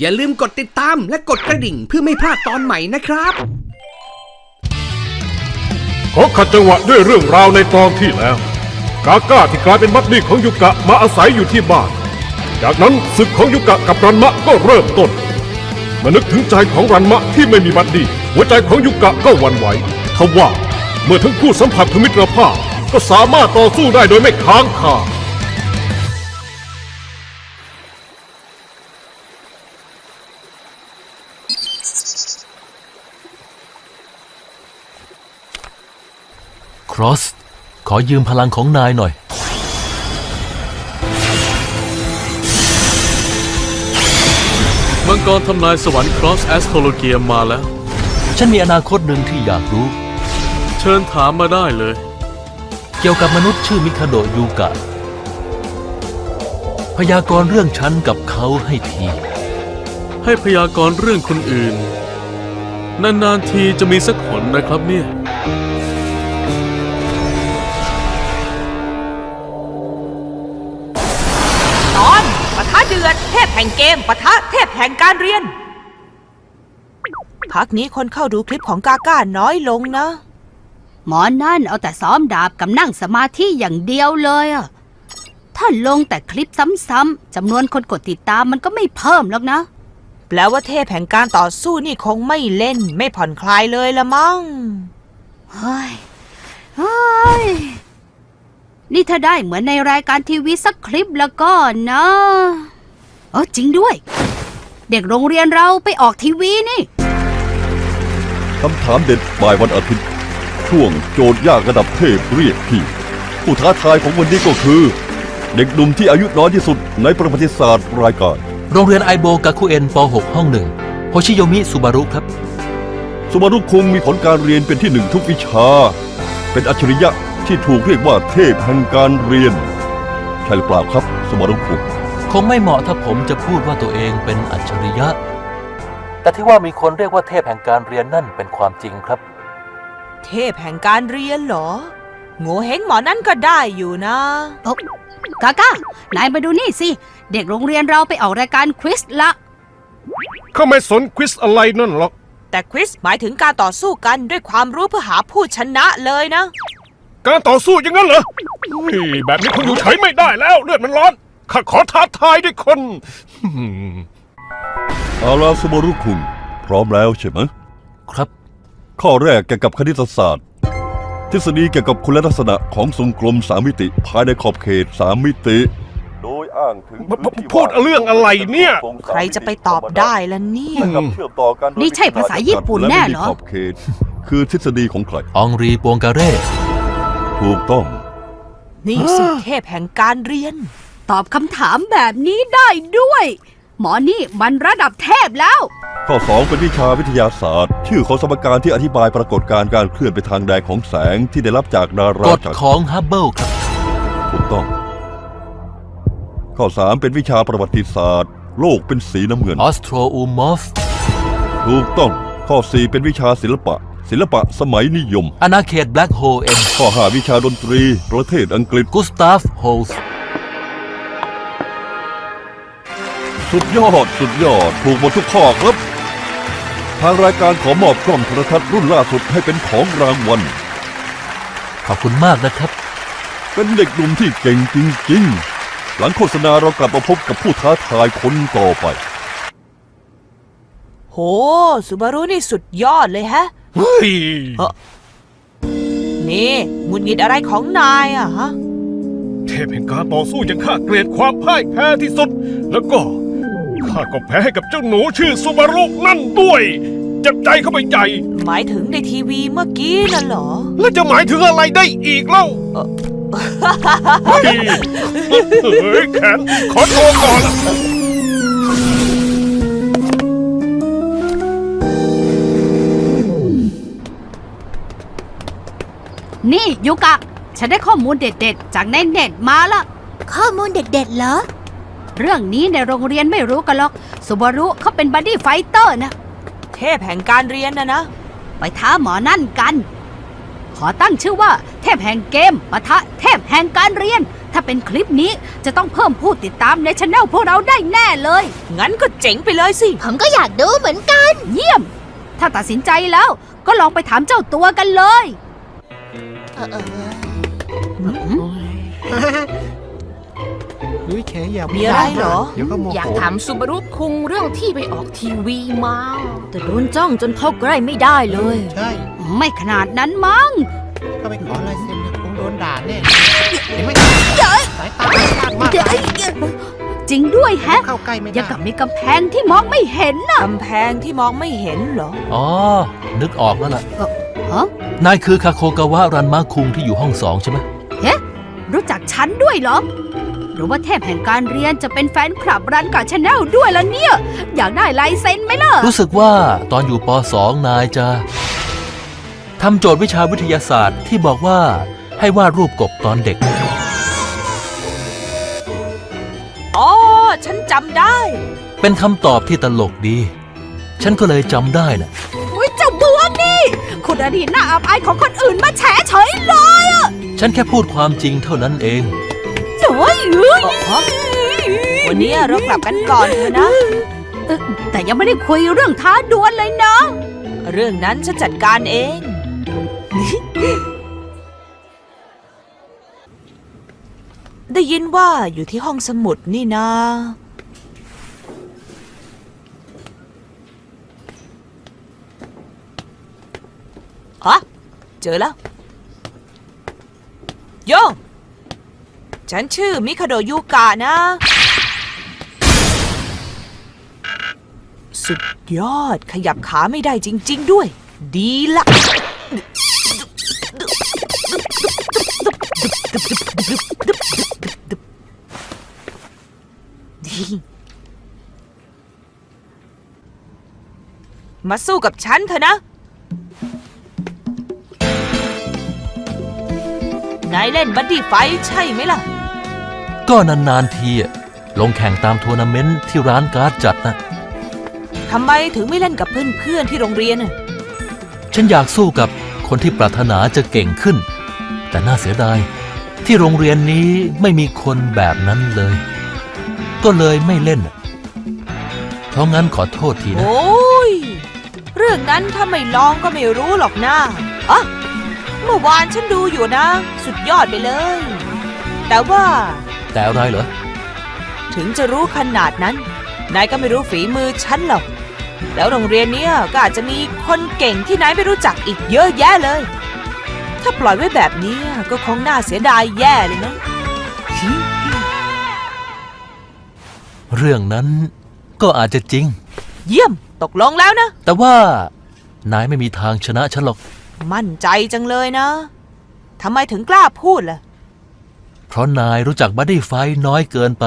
อย่าลืมกดติดตามและกดกระดิ่งเพื่อไม่พลาดตอนใหม่นะครับ ขอขัดจังหวะด้วยเรื่องราวในตอนที่แล้ว กาก้าที่กลายเป็นบัดดี้ของยุกะมาอาศัยอยู่ที่บ้าน จากนั้นศึกของยุกะกับรันมะก็เริ่มต้นมานึกถึงใจของรันมะที่ไม่มีบัดดี้หัวใจของยุกะก็หวั่นไหวทว่าเมื่อทั้งคู่สัมผัสถึงมิตรภาพก็สามารถต่อสู้ได้โดยไม่ค้างคา ครอส ขอยืมพลังของนายหน่อย มังกรทำนายสวรรค์ครอสแอสโทโลเกียมาแล้ว ฉันมีอนาคตหนึ่งที่อยากรู้ เชิญถามมาได้เลย เกี่ยวกับมนุษย์ชื่อมิคาโดะยูกะ พยากรณ์เรื่องฉันกับเขาให้ที ให้พยากรณ์เรื่องคนอื่น นานๆทีจะมีสักหนนะครับเนี่ย แห่งเกมปะทะเทพแห่งการเรียน พักนี้คนเข้าดูคลิปของกาก้าน้อยลงนะ หมอนั่นเอาแต่ซ้อมดาบกับนั่งสมาธิอย่างเดียวเลยอะถ้าลงแต่คลิปซ้ำๆจำนวนคนกดติดตามมันก็ไม่เพิ่มหรอกนะ แปลว่าเทพแห่งการต่อสู้นี่คงไม่เล่น ไม่ผ่อนคลายเลยละมั้งเฮ้ยเฮ้ยนี่ถ้าได้เหมือนในรายการทีวีสักคลิปแล้วก็นะ เออจริงด้วย เด็กโรงเรียนเราไปออกทีวีนี่ คำถามเด็ดบ่ายวันอาทิตย์ ช่วงโจทย์ยากระดับเทพเรียกพี่ ผู้ท้าทายของวันนี้ก็คือ เด็กหนุ่มที่อายุน้อยที่สุดในประวัติศาสตร์รายการ โรงเรียนไอโบกาคุเอ็นป .6 ห้องหนึ่งโฮชิโยมิสุบารุครับสุมารุคุงมีผลการเรียนเป็นที่หนึ่งทุกวิชา เป็นอัจฉริยะที่ถูกเรียกว่าเทพแห่งการเรียน ใช่หรือเปล่าครับสุมารุคุง คงไม่เหมาะถ้าผมจะพูดว่าตัวเองเป็นอัจฉริยะ แต่ที่ว่ามีคนเรียกว่าเทพแห่งการเรียนนั่นเป็นความจริงครับ เทพแห่งการเรียนเหรอโง่เฮงหมอนั่นก็ได้อยู่นะกาก้านายมาดูนี่สิ เด็กโรงเรียนเราไปออกรายการควิสละเขาไม่สนควิสอะไรนั่นหรอก แต่ควิสหมายถึงการต่อสู้กันด้วยความรู้เพื่อหาผู้ชนะเลยนะ การต่อสู้อย่างนั้นเหรอเฮ้ยแบบนี้คุณอยู่เฉยไม่ได้แล้ว เลือดมันร้อน ข้าขอท้าทายด้วยคนอืมเอาล่ะสุมารุคุงพร้อมแล้วใช่ไหมครับ ข้อแรกเกี่ยวกับคณิตศาสตร์ ทฤษฎีเกี่ยวกับคุณลักษณะของทรงกลมสามมิติภายในขอบเขตสามมิติ โดยอ้างถึงพูดเรื่องอะไรเนี่ย ใครจะไปตอบได้ล่ะเนี่ยกับเชื่อมต่อกันนี่ใช่ภาษาญี่ปุ่นแน่เหรอ และไม่มีขอบเขต คือทฤษฎีของใครองรีปวงกาเร่ ถูกต้อง นี่สิเทพแห่งการเรียน ตอบคำถามแบบนี้ได้ด้วย หมอนี่มันระดับเทพแล้ว ข้อ 2 เป็นวิชาวิทยาศาสตร์ ชื่อของสมการที่อธิบายปรากฏการณ์การเคลื่อนไปทางแดงของแสงที่ได้รับจากดารากฎจากของฮับเบิลครับ ถูกต้อง ข้อ 3 เป็นวิชาประวัติศาสตร์ โลกเป็นสีน้ำเงิน ออสโตรอูมอฟ ถูกต้อง ข้อ 4 เป็นวิชาศิลปะ ศิลปะสมัยนิยม อาณาเขตแบล็กโฮเอ็นข้อ 5 วิชาดนตรี ประเทศอังกฤษกุสตาฟโฮลส์ สุดยอด สุดยอด ถูกหมดทุกข้อครับ ทางรายการขอมอบกล้องโทรทัศน์รุ่นล่าสุดให้เป็นของรางวัล ขอบคุณมากนะครับ เป็นเด็กหนุ่มที่เก่งจริง ๆ หลังโฆษณาเรากลับมาพบกับผู้ท้าทายคนต่อไป โหสุบารุนี่สุดยอดเลยฮะ เฮ้ย นี่หงุดหงิดอะไรของนายอะฮะ เทพแห่งการต่อสู้ยังข้าเกลียดความพ่ายแพ้ที่สุด แล้วก็ ข้าก็แพ้ให้กับเจ้าหนูชื่อสุบารุนั่นด้วย เจ็บใจเข้าไปใหญ่หมายถึงในทีวีเมื่อกี้น่ะเหรอ แล้วจะหมายถึงอะไรได้อีกเล่าเฮ้ยเฮ้ยแขนขอโทษก่อนนี่ยูกะ ฉันได้ข้อมูลเด็ดๆ จากในเน็ตมาละ ข้อมูลเด็ดๆ เหรอ เรื่องนี้ในโรงเรียนไม่รู้กันหรอกสุบารุเขาเป็นบัดดี้ไฟเตอร์นะ เทพแห่งการเรียนนะนะ ไปท้าหมอนั่นกัน ขอตั้งชื่อว่า เทพแห่งเกมปะทะเทพแห่งการเรียน ถ้าเป็นคลิปนี้จะต้องเพิ่มผู้ติดตามในช anel พวกเราได้แน่เลย งั้นก็เจ๋งไปเลยสิ ผมก็อยากดูเหมือนกัน เยี่ยม ถ้าตัดสินใจแล้วก็ลองไปถามเจ้าตัวกันเลย เออ เออเฮ้ยแขอย่ามีอะไรเหรอ เดี๋ยวก็โมโหอยากถามซูบารุคุงเรื่องที่ไปออกทีวีมา แต่โดนจ้องจนเข้าใกล้ไม่ได้เลย ใช่ไม่ขนาดนั้นมั้งก็ไปขอลายเซ็นเนี่ยคงโดนด่าแน่เห็นไหมสายตาข้างมากไปจริงด้วยแฮะ เข้าใกล้ไม่อได้ย่างกับมีกำแพงที่มองไม่เห็นน่ะ กำแพงที่มองไม่เห็นเหรอ อ๋อ นึกออกแล้วล่ะฮะ นายคือคาโคกาวะรันมาคุงที่อยู่ห้องสองใช่ไหมรู้จักฉันด้วยเหรอ หรือว่าเทพแห่งการเรียนจะเป็นแฟนคลับรันกับช anel ด้วยล่ะเนี่ย อยากได้ลายเซ็นไหมล่ะ รู้สึกว่าตอนอยู่ป .2 นายจะทำโจทย์วิชาวิทยาศาสตร์ที่บอกว่าให้วาดรูปกบตอนเด็ก อ๋อ ฉันจำได้ เป็นคำตอบที่ตลกดี ฉันก็เลยจำได้นะอุ้ยเจ้าบัวนี่ คุณอดีตหน้าอับอายของคนอื่นมาแฉเฉยเลยฉันแค่พูดความจริงเท่านั้นเอง โอ้ยเอ้ยอ๋อวันนี้เรากลับกันก่อนเถอะนะเอ่อแต่ยังไม่ได้คุยเรื่องท้าดวลเลยนะ เรื่องนั้นฉันจัดการเอง ได้ยินว่าอยู่ที่ห้องสมุดนี่นะฮะเจอแล้ว โย ฉันชื่อมิคาโดยูกะนะ สุดยอดขยับขาไม่ได้จริง ๆ ด้วย ดีละมาสู้กับฉันเถอะนะ นายเล่นบัดดี้ไฟใช่ไหมล่ะ ก็นานๆทีอะลงแข่งตามทัวร์นาเมนต์ที่ร้านการ์ดจัดนะ ทำไมถึงไม่เล่นกับเพื่อนๆที่โรงเรียนน่ะฉันอยากสู้กับคนที่ปรารถนาจะเก่งขึ้น แต่น่าเสียดาย ที่โรงเรียนนี้ไม่มีคนแบบนั้นเลย ก็เลยไม่เล่นน่ะเพราะงั้นขอโทษทีนะ โอ้ย เรื่องนั้นถ้าไม่ลองก็ไม่รู้หรอกนะอะเมื่อวานฉันดูอยู่นะ สุดยอดไปเลย แต่ว่า แต่อะไรเหรอ ถึงจะรู้ขนาดนั้น นายก็ไม่รู้ฝีมือฉันหรอก แล้วโรงเรียนเนี้ยก็อาจจะมีคนเก่งที่นายไม่รู้จักอีกเยอะแยะเลย ถ้าปล่อยไว้แบบนี้ก็คงน่าเสียดายแย่เลยนะ เรื่องนั้นก็อาจจะจริง เยี่ยมตกลงแล้วนะ แต่ว่านายไม่มีทางชนะฉันหรอก มั่นใจจังเลยนะทำไมถึงกล้าพูดล่ะ เพราะนายรู้จักบัดดี้ไฟท์น้อยเกินไป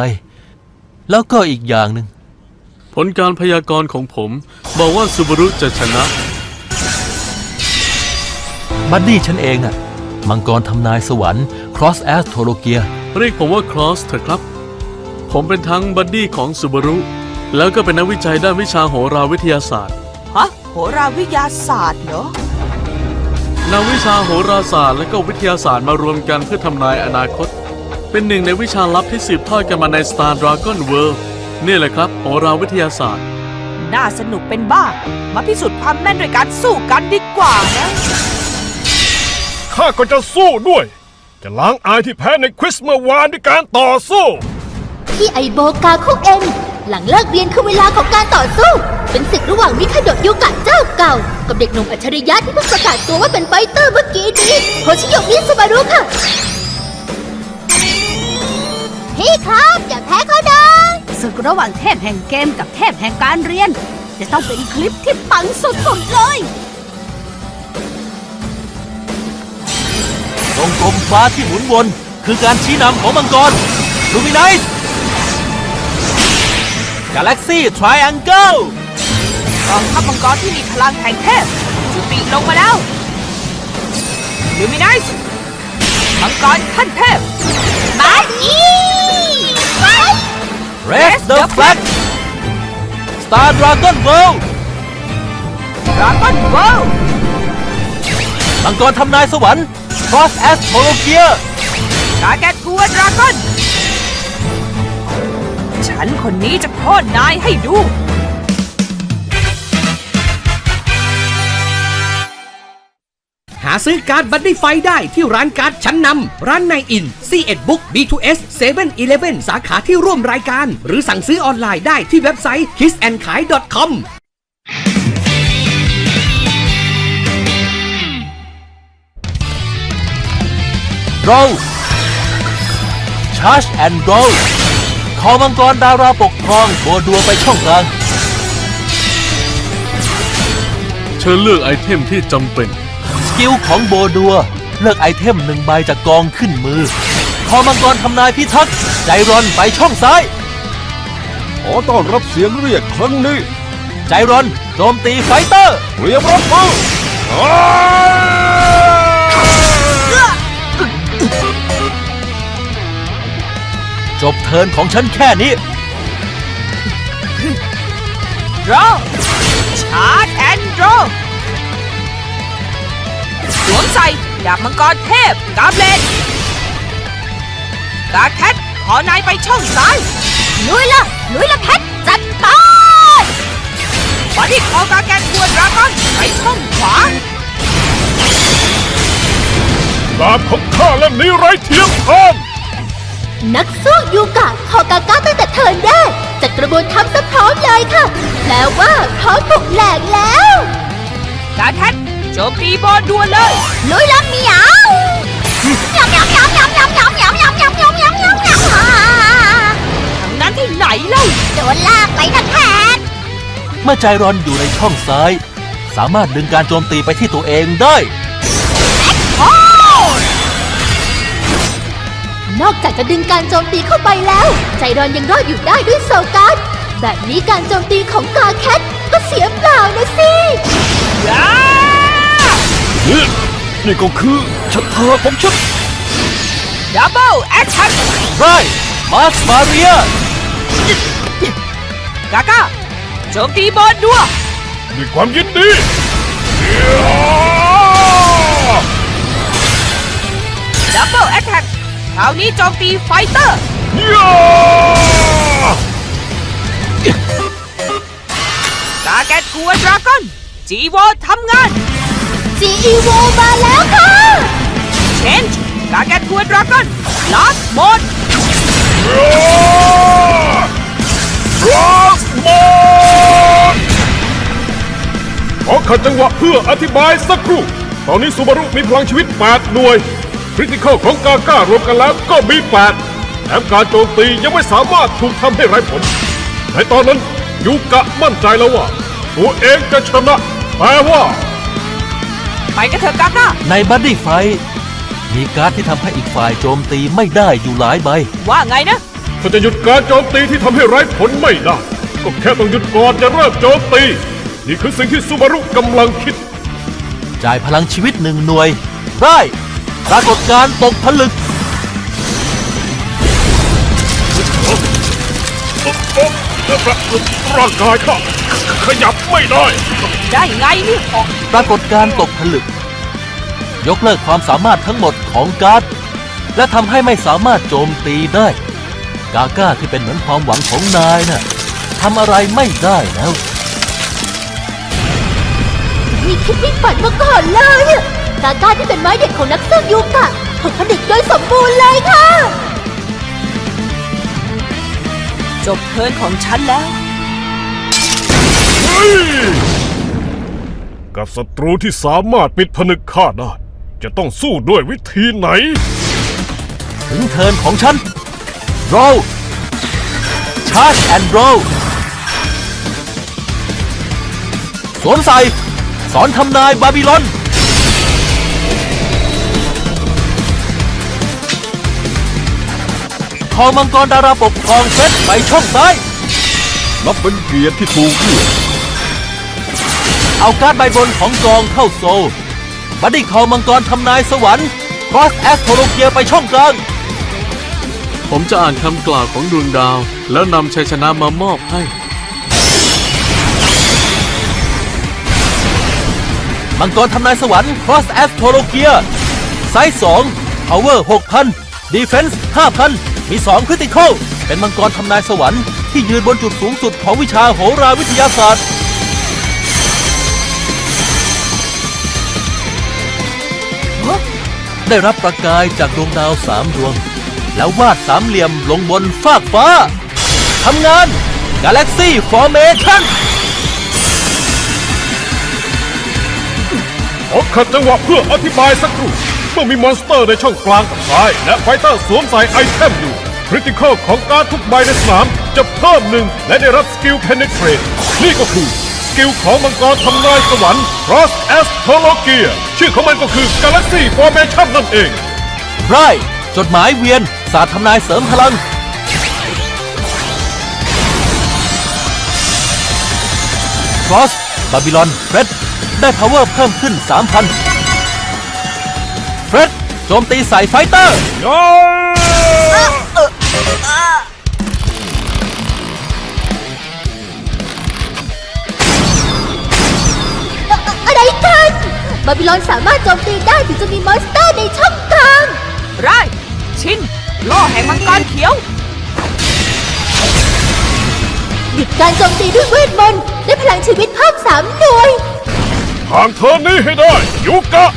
แล้วก็อีกอย่างหนึ่งผลการพยากรณ์ของผม บอกว่าซูบารุจะชนะ บัดดี้ฉันเองน่ะ มังกรทำนายสวรรค์ Cross Astrologia เรียกผมว่าคลอสเถอะครับ ผมเป็นทั้งบัดดี้ของซูบารุ แล้วก็เป็นนักวิจัยด้านวิชาโหราวิทยาศาสตร์ ฮะโหราวิทยาศาสตร์เหรอ นำวิชาโหราศาสตร์และก็วิทยาศาสตร์มารวมกันเพื่อทำนายอนาคต เป็นหนึ่งในวิชาลับที่สืบทอดกันมาใน Star Dragon World นี่แหละครับโหราวิทยาศาสตร์ น่าสนุกเป็นบ้า มาพิสูจน์ความแม่นด้วยการสู้กันดีกว่านะ ข้าก็จะสู้ด้วย จะล้างอายที่แพ้ในควิสเมื่อวานด้วยการต่อสู้ ที่ไอโบกาคุกเองหลังเลิกเรียนคือเวลาของการต่อสู้ เป็นศึกระหว่างมิคาโดะยูกะเจ้าเก่า กับเด็กหนุ่มอัจฉริยะที่เพิ่งประกาศตัวว่าเป็นไฟเตอร์เมื่อกี้นี้โคชิโยมิสบารุค่ะ พี่ครับ อย่าแพ้เขานะศึกระหว่างเทพแห่งเกมกับเทพแห่งการเรียน จะต้องเป็นคลิปที่ปังสุดๆเลย วงกลมฟ้าที่หมุนวน คือการชี้นำของมังกรลูมิน i ส์กาแล็กซี่ทริแองเกิลกองทัพมังกรที่มีพลังแห่งเทพจุติลงมาแล้วลูมินิสมังกรขั้นเทพมาอีเรสเด Raise the flag Star Dragon World Dragon World มังกรทำนายสวรรค์ Cross as m o l o k i a ดาแกนกลัวดราก้อน ฉันคนนี้จะโค่นนายให้ดูาซื้อการ์ดบัตรได้ไฟได้ที่ร้านการ์ดชั้นนำร้านในอิน C1 Book B2S 7 Eleven สาขาที่ร่วมรายการ หรือสั่งซื้อออนไลน์ได้ที่เว็บไซต์ kissandkai.com roll charge and roll คอมังกรดาราปกครองโบดัวไปช่องกลางเชิญเลือกไอเทมที่จำเป็นส กิลของโบดัว เลือกไอเทมหนึ่งใบจากกองขึ้นมือ คอมังกรทำนายพิทักษ์ใจรอนไปช่องซ้าย ขอต้อนรับเสียงเรียกครั้งนี้ ใจรอนโจมตีไฟเตอร์เตรียมรับมืออ้าจบเทิร์นของฉันแค่นี้ draw ชาร์จแอนด์ draw ใส่ดาบมังกรเทพกาเบลดกาแคทขอนายไปช่องซ้าย ลุยละลุยละแพทจัดไปบอดี้คอกาแกนกัวดราก้อนไปช่องขวาดาบของข้าเล่มนี้ไร้เทียมทานนักสู้ยูกะขอกาก้าตั้งแต่เทิร์นแรกจัดกระบวนทัพซะพร้อมเลยค่ะแปลว่าพร้อมบุกแหลกแล้วกาแคทโจมตีบอลดัวนเลยลุยและเหมียวยำยำยำยำยำยำยำยำยำยำยำยำยทางนั้นที่ไหนเล่าโดนลากไปนะแพทเมื่อใจรอนอยู่ในช่องซ้าย สามารถดึงการโจมตีไปที่ตัวเองได้นอกจากจะดึงการโจมตีเข้าไปแล้ว ใจรอนยังรอดอยู่ได้ด้วยโซการ์ดแบบนี้การโจมตีของกาแคทก็เสียเปล่านะสินี่ นี่ก็คือชะตาของฉันดับเบิลแอคชั่นไรมาสมาเรียกาก้าโจมตีบอลดัวยด้วยความยินดีดับเบิลแอคแท็กคราวนี้โจมตีไฟเตอร์ย่ากาแกตกัวดราก้อนจีโวทำงาน จีอีโวมาแล้วค่ะ เชนจ์กาแกตกัวดราก้อนลาสโหมดรัสมอนขอขัดจังหวะเพื่ออธิบายสักครู่ ตอนนี้ซูบารุมีพลังชีวิต 8 หน่วย คริติคอลของกาก้ารวมกันแล้วก็มี 8 แถมการโจมตียังไม่สามารถถูกทำให้ไร้ผล ในตอนนั้นยูกะมั่นใจแล้วว่า ตัวเองจะชนะแต่ว่า ไปกันเถอะกาก้าในบัดดี้ไฟท์มีการ์ดที่ทำให้อีกฝ่ายโจมตีไม่ได้อยู่หลายใบ ว่าไงนะ ถ้าจะหยุดการโจมตีที่ทำให้ไร้ผลไม่ได้ก็แค่ต้องหยุดก่อนจะเริ่มโจมตี นี่คือสิ่งที่ซูบารุกำลังคิด จ่ายพลังชีวิตหนึ่งหน่วย ได้ ปรากฏการณ์ตกผลึก ร่างกายข้าขยับไม่ได้ ได้ไงนี่ปรากฏการณ์ตกผลึก ยกเลิกความสามารถทั้งหมดของการ์ดและทำให้ไม่สามารถโจมตีได้ กาก้าที่เป็นเหมือนความหวังของนายน่ะทำอะไรไม่ได้แล้วนี่คิดไม่ฝันมาก่อนเลย กาก้าที่เป็นไม้เด็ดของนักสู้ยูกะถูกผลิตโดยสมบูรณ์เลยค่ะ จบเทิร์นของฉันแล้วเฮ้ยกับศัตรูที่สามารถปิดผนึกข้าได้ จะต้องสู้ด้วยวิธีไหน ถึงเทิร์นของฉัน roll charge and roll สวมใส่สอนทำนายบาบิลอน คอมังกรดาราปกครองเซตไปช่องซ้าย นับเป็นเกียรติที่ถูกเลือกเอาการ์ดใบบนของกองเข้าโซลบัดดี้คอมังกรทำนายสวรรค์ครอสแอสโทโลเกียไปช่องกลาง ผมจะอ่านคำกล่าวของดวงดาว แล้วนำชัยชนะมามอบให้ มังกรทำนายสวรรค์ Cross a s t r o l o g i a ไซส์2 Power 6,000 Defense 5,000 มี2 Critical เป็นมังกรทำนายสวรรค์ที่ยืนบนจุดสูงสุดของวิชาโหราวิทยาศาสตร์ ได้รับประกายจากดวงดาวสามดวง แล้ววาดสามเหลี่ยมลงบนฟากฟ้าทำงาน Galaxy Formation ขอขัดจังหวะเพื่ออธิบายสักครู่ มื่อมีมอนสเตอร์ในช่องกลางกับซ้าย และไฟเตอร์สวมใส่ไอเทมอยู่คริติคอลของการทุกใบในสนาม จะเพิ่มหนึ่งและได้รับสกิล Penetrate นี่ก็คือสกิลของมังกรทำนายสวรรค์ Cross Astrologia ชื่อของมันก็คือ Galaxy Formation นั่นเอง ไรจดหมายเวียน ศาสตร์ทำนายเสริมพลัง Cross บาบิลอนเฟรดได้ power เพิ่มขึ้น 3,000 โจมตีใส่ไฟเตอร์อะไรกันบาบิลอนสามารถโจมตีได้ถึงจะมีมอนสเตอร์ในช่องกลางไรชินล่อแห่งมังกรเขียว หยุดการโจมตีด้วยเวทมนต์ได้พลังชีวิตเพิ่มสามหน่วยทางเธอนี้ให้ได้ ยุกะ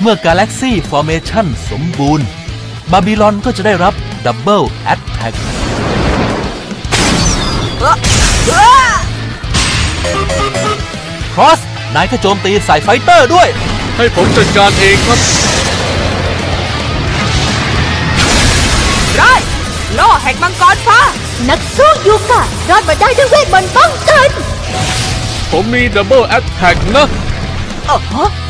เมื่อ Galaxy Formation สมบูรณ์บาบิลอนก็จะได้รับ Double Attack Cross นายก็โจมตีใส่ไฟเตอร์ด้วย ให้ผมจัดการเองครับไรล่อแห่งมังกรฟ้า นักสู้ยูกะรอดมาได้ด้วยเวทมนต์ป้องกัน ผมมีดับเบิลแอตแทกนะเออฮะค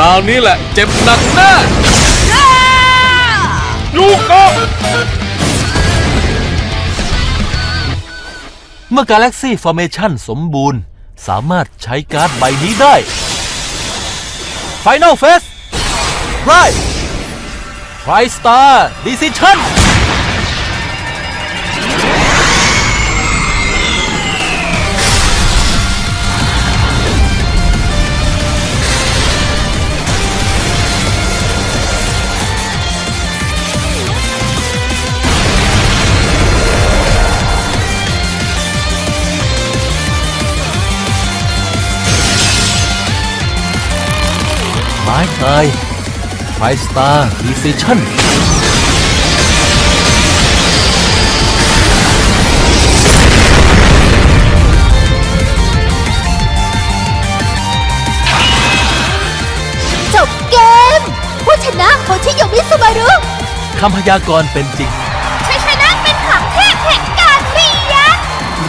ราวนี้แหละเจ็บหนักแน่ยุกะเมื่อ Galaxy Formation สมบูรณ์ สามารถใช้การ์ดใบนี้ได้ Final Phase Right TriStar Decision ไม้ตาย TriStar Decision จบเกม ผู้ชนะโฮชิโยมิสุมารุคำพยากรณ์เป็นจริง ชัยชนะเป็นของเทพแห่งการเรียน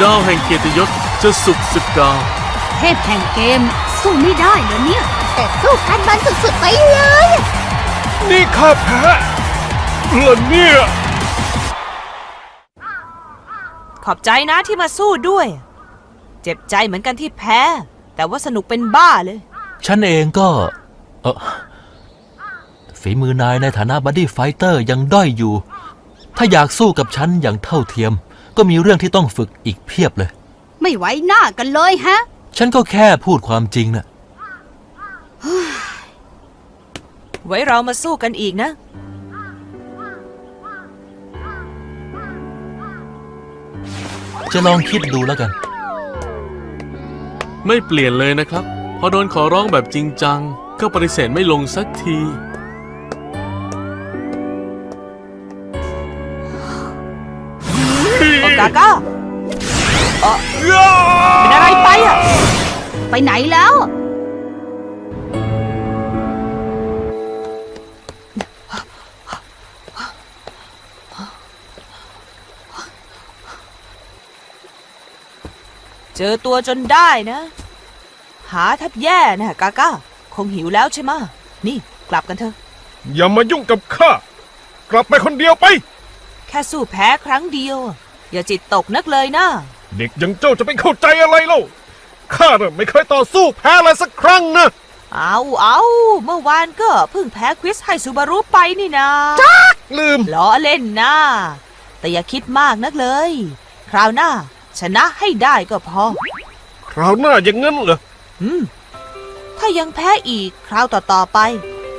ดาวแห่งเกียรติยศจะสุกสึกกาว เทพแห่งเกมสู้ไม่ได้เหรอเนี่ย แต่สู้กันมันสุดๆไปเลย นี่ข้าแพ้เหรอเนี่ย ขอบใจนะที่มาสู้ด้วย เจ็บใจเหมือนกันที่แพ้ แต่ว่าสนุกเป็นบ้าเลย ฉันเองก็เออฝีมือนายในฐานะบัดดี้ไฟเตอร์ยังด้อยอยู่ ถ้าอยากสู้กับฉันอย่างเท่าเทียม ก็มีเรื่องที่ต้องฝึกอีกเพียบเลย ไม่ไว้หน้ากันเลยฮะ ฉันก็แค่พูดความจริงน่ะ ไว้เรามาสู้กันอีกนะ จะลองคิดดูแล้วกัน ไม่เปลี่ยนเลยนะครับ พอโดนขอร้องแบบจริงจัง ก็ปฏิเสธไม่ลงสักที โอกาก้าเอ่อเป็นอะไรไปอะ ไปไหนแล้ว เจอตัวจนได้นะ หาแทับแย่นะกาก้า คงหิวแล้วใช่ไหมะนี่กลับกันเถอะ อย่ามายุ่งกับข้า กลับไปคนเดียวไป แค่สู้แพ้ครั้งเดียว อย่าจิตตกนักเลยนะ เด็กอย่างเจ้าจะไปเข้าใจอะไรเล่าข้าน่ะไม่เคยต่อสู้แพ้อะไรสักครั้งนะ เอาเอาเมื่อวานก็เพิ่งแพ้ควิสให้ซูบารุไปนี่นะลืม ล้อเล่นนะแต่อย่าคิดมากนักเลย คราวหน้า ชนะให้ได้ก็พอ คราวหน้าอย่างนั้นเหรอ อืม ถ้ายังแพ้อีกคราวต่อๆไป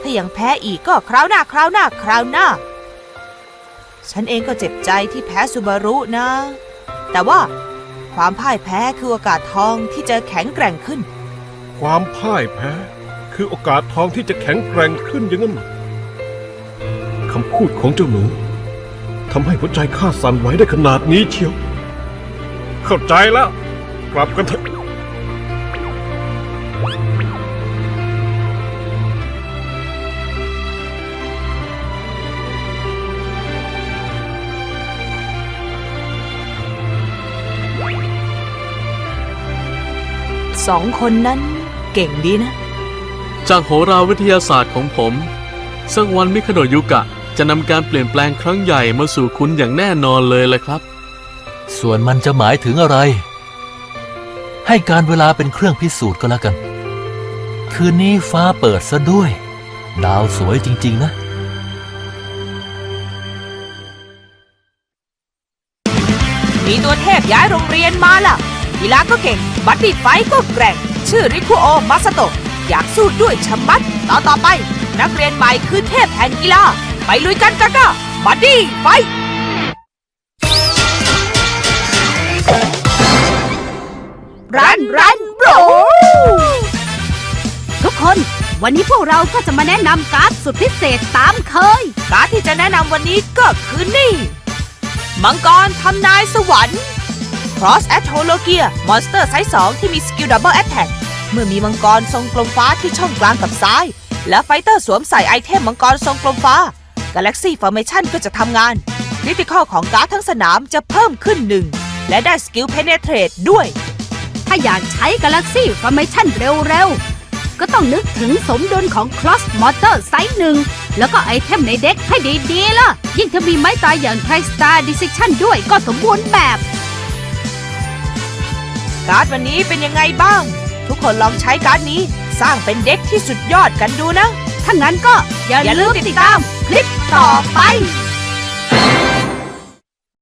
ถ้ายังแพ้อีกก็คราวหน้าคราวหน้าคราวหน้า ฉันเองก็เจ็บใจที่แพ้ซูบารุนะ แต่ว่าความพ่ายแพ้คือโอกาสทองที่จะแข็งแกร่งขึ้น ความพ่ายแพ้ คือโอกาสทองที่จะแข็งแกร่งขึ้นอย่างนั้นคำพูดของเจ้าหนูทำให้หัวใจข้าสั่นไหวได้ขนาดนี้เชียว เข้าใจแล้ว กลับกันเถอะสองคนนั้นเก่งดีนะ จากโหราวิทยาศาสตร์ของผม สักวันมิคาโดยุกะ จะนำการเปลี่ยนแปลงครั้งใหญ่มาสู่คุณอย่างแน่นอนเลยแหละครับ ส่วนมันจะหมายถึงอะไร ให้การเวลาเป็นเครื่องพิสูจน์ก็แล้วกัน คืนนี้ฟ้าเปิดซะด้วย ดาวสวยจริง ๆ นะมีตัวเทพย้ายโรงเรียนมาล่ะกีฬาก็เก่ง บัดดี้ไฟก็แกร่ง ชื่อริคุโอมาสโตะอยากสู้ด้วยชมัดต่อต่อไป นักเรียนใหม่คือเทพแห่งกีฬา ไปลุยกันกะกะบัดดี้ไฟ วันนี้พวกเราก็จะมาแนะนำการ์ดสุดพิเศษตามเคย การ์ดที่จะแนะนำวันนี้ก็คือนี่ มังกรทำนายสวรรค์ Cross a t o l o g i a มอนสเตอร์ไซส์2ที่มีสกิลดับเบิลแอ t แทกเมื่อมีมังกรทรงกลมฟ้าที่ช่องกลางกับซ้าย และไฟเตอร์สวมใส่ไอเทมมังกรทรงกลมฟ้า Galaxy Formation ก็จะทำงานคริติคอลของการ์ดทั้งสนามจะเพิ่มขึ้นหนึ่งและได้สกิล Penetrate ด้วย ถ้าอยากใช้ Galaxy Formation เร็วๆ ก็ต้องนึกถึงสมดุลของ Cross Motor ไซส์หนึ่ง แล้วก็ไอเทมในเด็กให้ดีๆล่ะ ยิ่งถ้ามีไม้ตายอย่าง Tri Star Decision ด้วยก็สมบูรณ์แบบ การ์ดวันนี้เป็นยังไงบ้าง ทุกคนลองใช้การ์ดนี้สร้างเป็นเด็กที่สุดยอดกันดูนะ ถ้างั้นก็อย่าอย่าลืลืมมติติดดตาตามมคลิปต่อ